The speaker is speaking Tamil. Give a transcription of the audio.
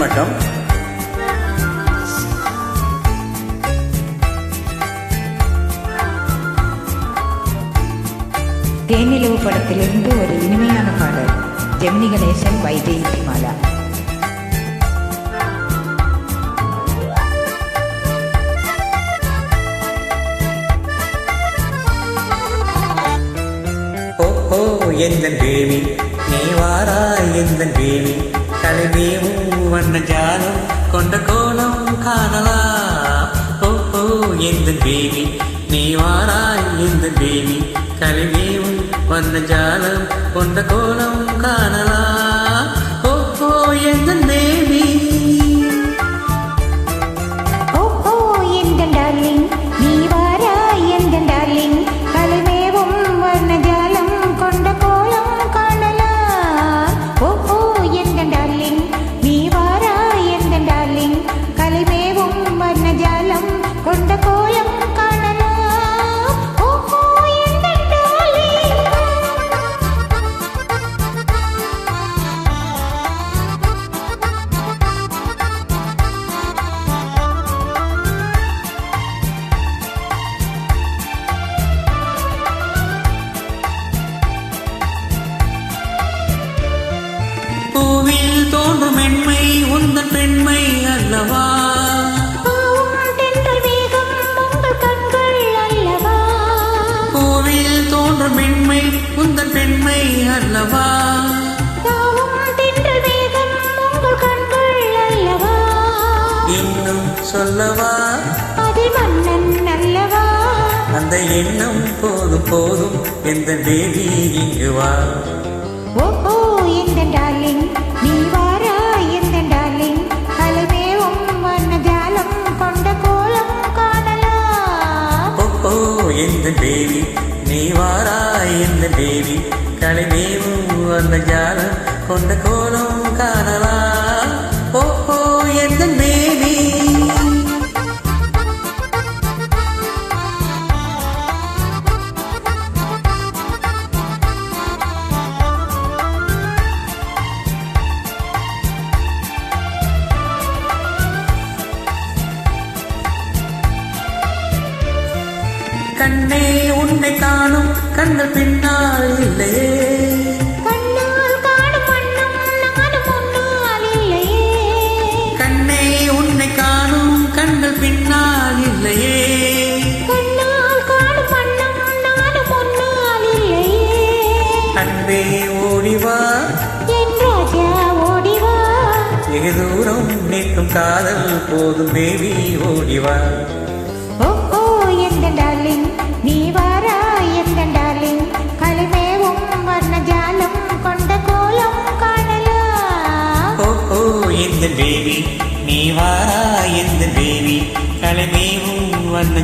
வணக்கம். தேனிலவு படத்திலிருந்து ஒரு இனிமையான பாடல் ஜெமினி கணேசன் வைஜெயந்தி மாலா ஓஹோ எந்த தேவி நீ வாராய் எந்த தேவி கலைமேவும் வண்ண ஜாலம் கொண்ட கோலம் காணலா? ஓஹோ எந்த தேவி? நீ வாராய் எந்த தேவி? கலைமேவும் வந்த ஜாலம் கொண்ட கோலம் காணலா? தோன்றும் மென்மை உந்தன் பெண்மை அல்லவா? இன்னும் சொல்லவா? அதில் மன்னன் அல்லவா? அந்த எண்ணம் போதும் போதும் எந்த தேவி இங்கு வா. ஓ எந்த டார்லிங் நீ வாரா எந்த டார்லிங்? கலைமேவும் வண்ணஜாலம் கொண்ட கோலம் காணலாம். ஓ எந்த தேவி நீ வாராய் எந்த தேவி கலைமேவும் வந்த ஜாலம் கொண்ட கோலம் காணலாம் ஓ எந்த தேவி கண்ணே உன்னை காணும் கண்கள் பின்னால் இல்லையே கண்ணே உன்னை காணும் கண்கள் பின்னால் இல்லையே அன்பே ஓடிவா வெகு தூரம் நீக்கும் காதல் போதும் தேவி ஓடிவா டார்லிங் நீ வாரா எந்த டார்லிங் கலைமேவும் வர்ணஜாலம் கொண்ட கோலம் காணலாம் ஓ ஓ எந்த தேவி நீ வாரா எந்த தேவி கலைமேவும் வண்ண